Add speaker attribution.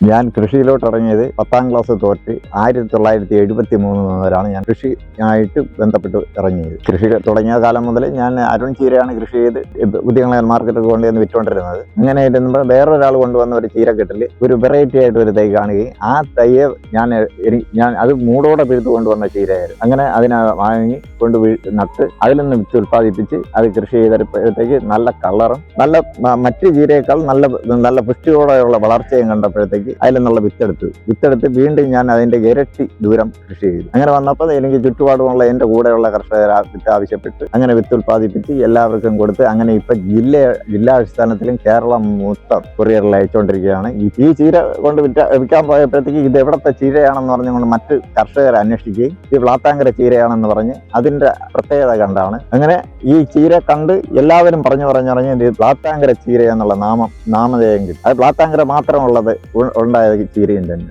Speaker 1: ഞാൻ കൃഷിയിലോട്ട് ഇറങ്ങിയത് പത്താം ക്ലാസ് തോറ്റ് ആയിരത്തി തൊള്ളായിരത്തി എഴുപത്തി മൂന്ന് മുതലാണ് ഞാൻ കൃഷിയായിട്ട് ബന്ധപ്പെട്ട് ഇറങ്ങിയത്. കൃഷി തുടങ്ങിയ കാലം മുതൽ ഞാൻ അരുൺ ചീരയാണ് കൃഷി ചെയ്ത് ബുദ്ധികളെ മാർക്കറ്റിൽ കൊണ്ടുവന്ന് വിറ്റുകൊണ്ടിരുന്നത്. അങ്ങനെ ഇരുന്നപ്പോൾ വേറൊരാൾ കൊണ്ടുവന്ന ഒരു ചീരക്കെട്ടിൽ ഒരു വെറൈറ്റി ആയിട്ട് ഒരു തൈ കാണുകയും ആ തൈയെ ഞാൻ ഞാൻ അത് മൂടോടെ പിഴുത്ത് കൊണ്ടുവന്ന ചീരയായിരുന്നു. അങ്ങനെ അതിനെ വാങ്ങി കൊണ്ട് നട്ട് അതിൽ നിന്ന് വിത്ത് ഉൽപ്പാദിപ്പിച്ച് അത് കൃഷി ചെയ്തപ്പോഴത്തേക്ക് നല്ല കളറും നല്ല മറ്റ് ചീരയേക്കാൾ നല്ല നല്ല പുഷ്ടിയോടെയുള്ള വളർച്ചയും കണ്ടപ്പോഴത്തേക്ക് അതിൽ നിന്നുള്ള വിത്തെടുത്ത്. വിത്തെടുത്ത് വീണ്ടും ഞാൻ അതിന്റെ ഇരട്ടി ദൂരം കൃഷി ചെയ്തു. അങ്ങനെ വന്നപ്പോൾ എനിക്ക് ചുറ്റുപാടുമുള്ള എന്റെ കൂടെയുള്ള കർഷകർ വിത്ത് ആവശ്യപ്പെട്ട് അങ്ങനെ വിത്ത് ഉൽപ്പാദിപ്പിച്ച് എല്ലാവർക്കും കൊടുത്ത് അങ്ങനെ ഇപ്പൊ ജില്ല ജില്ലാടിസ്ഥാനത്തിലും കേരളം മൊത്തം കൊറിയറിൽ അയച്ചുകൊണ്ടിരിക്കുകയാണ്. ഈ ചീര കൊണ്ട് വിറ്റ വിൽക്കാൻ പോയപ്പോഴത്തേക്ക് ഇത് എവിടത്തെ ചീരയാണെന്ന് പറഞ്ഞുകൊണ്ട് മറ്റ് കർഷകരെ അന്വേഷിക്കുകയും ഇത് വ്ളാത്താങ്കര ചീരയാണെന്ന് പറഞ്ഞ് അതിന്റെ പ്രത്യേകത കണ്ടാണ്. അങ്ങനെ ഈ ചീര കണ്ട് എല്ലാവരും പറഞ്ഞു പറഞ്ഞു പറഞ്ഞ് ഇത് വ്ളാത്താങ്കര ചീര എന്നുള്ള നാമം നാമധേയം അത് വ്ളാത്താങ്കര മാത്രമുള്ളത് ഉണ്ടായ ചീരയുണ്ട് തന്നെ